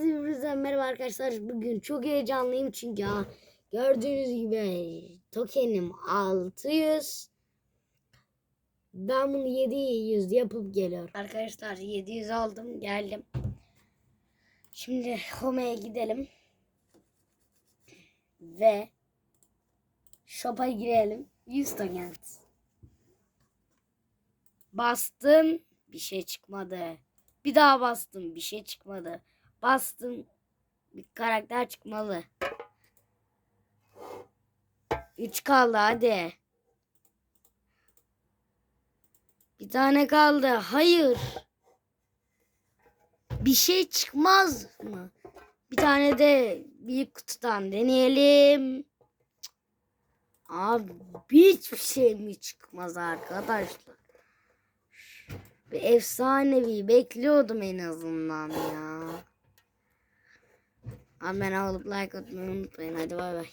Hepinize merhaba arkadaşlar. Bugün çok heyecanlıyım çünkü ha, gördüğünüz gibi tokenim 600. Ben bunu 700 yapıp geliyorum. Arkadaşlar 700 aldım geldim. Şimdi Home'ye gidelim. Ve shop'a girelim. 100 token. Bastım. Bir şey çıkmadı. Bir daha bastım. Bir şey çıkmadı. Bastım. Bir karakter çıkmalı. 3 kaldı hadi. Bir tane kaldı. Hayır. Bir şey çıkmaz mı? Bir tane de büyük kutudan deneyelim. Abi hiçbir şey mi çıkmaz arkadaşlar? Bir efsanevi bekliyordum en azından ya. Abi ben alıp like atmayı unutmayın. Hadi bay bay.